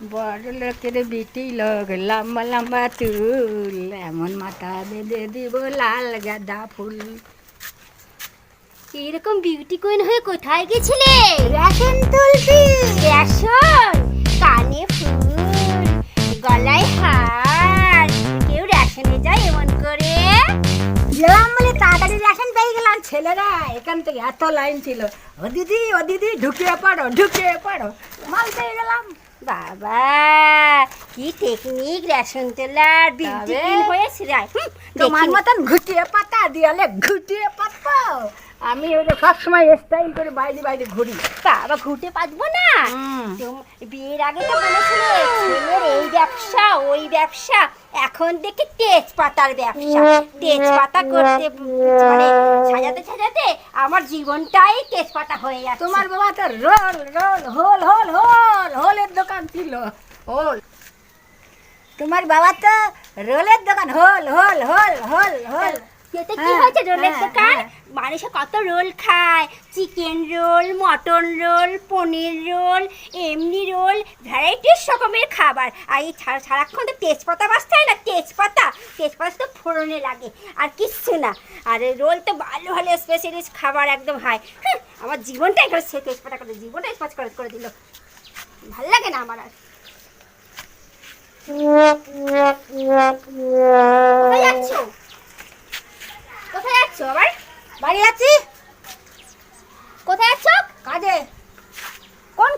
বড় লোকের বিটি লোক লম্বা লম্বা চুল এমন মাথা বেঁধে দিব লাল গাঁদা ফুল এরকম বিউটি কুইন হয়ে কোথায় গেছিলে রেশন তুলছি রেশন তাড়াতাড়ি রেশন পেয়ে গেলাম ছেলেরা এখান থেকে এত লাইন ছিল। ও দিদি ও দিদি ঢুকিয়ে পড়ো ঢুকিয়ে পড়ো। মাল পেয়ে গেলাম। বাবা কি টেকনিক রেশন তোলার বিউটি হয়েছে রে। তোমার মতন ঘুটিয়ে পাতা দিয়ালে ঘুটিয়ে পাতবো আমি ওই যে সবসময় স্টাইল করে বাইরে বাইরে ঘুরি। বাবা ঘুটে পাতবো না? বিয়ের আগে তো বলেছিলে ছেলের এই ব্যবসা ওই ব্যবসা। এখন দেখি তেজপাতার ব্যবসা। তেজপাতা করতে মানে সাজাতে সাজাতে আমার জীবনটাই তেজপাতা হয়ে যাচ্ছে। তোমার বাবা তো রোল রোল হোল হোল হোল হোলের দোকান ছিল হোল। তোমার বাবা তো রোলের দোকান হোল হোল হোল হোল হোল। কি হ্যাঁ, হয়েছে? রোলের হ্যাঁ, দোকান? হ্যাঁ। মানুষে কত রোল খায়? Chicken roll mutton roll paneer roll এমনি রোল ভ্যারাইটিস রকমের খাবার। আর এই সারা- সারাক্ষণ তো তেজপাতা বাঁচতে হয় না? তেজপাতা? তেজপাতা তো ফোড়নে লাগে আর কিচ্ছু না। আর রোল তো ভালো ভালো স্পেশালিস্ট খাবার একদম হয়। হ্যাঁ, আমার জীবনটাই করে সে তেজপাতা করে জীবনটাই স্পচ করে দিল। ভালো লাগে না আমার আর। বাড়ি আছি? কোথায় আছো? কাজে। কোন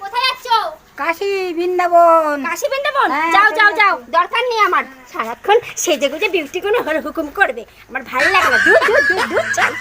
কোথায় আছো? কাশি বৃন্দাবন। কাশি বৃন্দাবন? হ্যাঁ, যাও যাও যাও। দরকার নেই আমার। সারাক্ষণ সেজে গুজে বিউটি কোনো হুকুম করবে। আমার ভালো লাগে না। দুধ দুধ দুধ দুধ চাই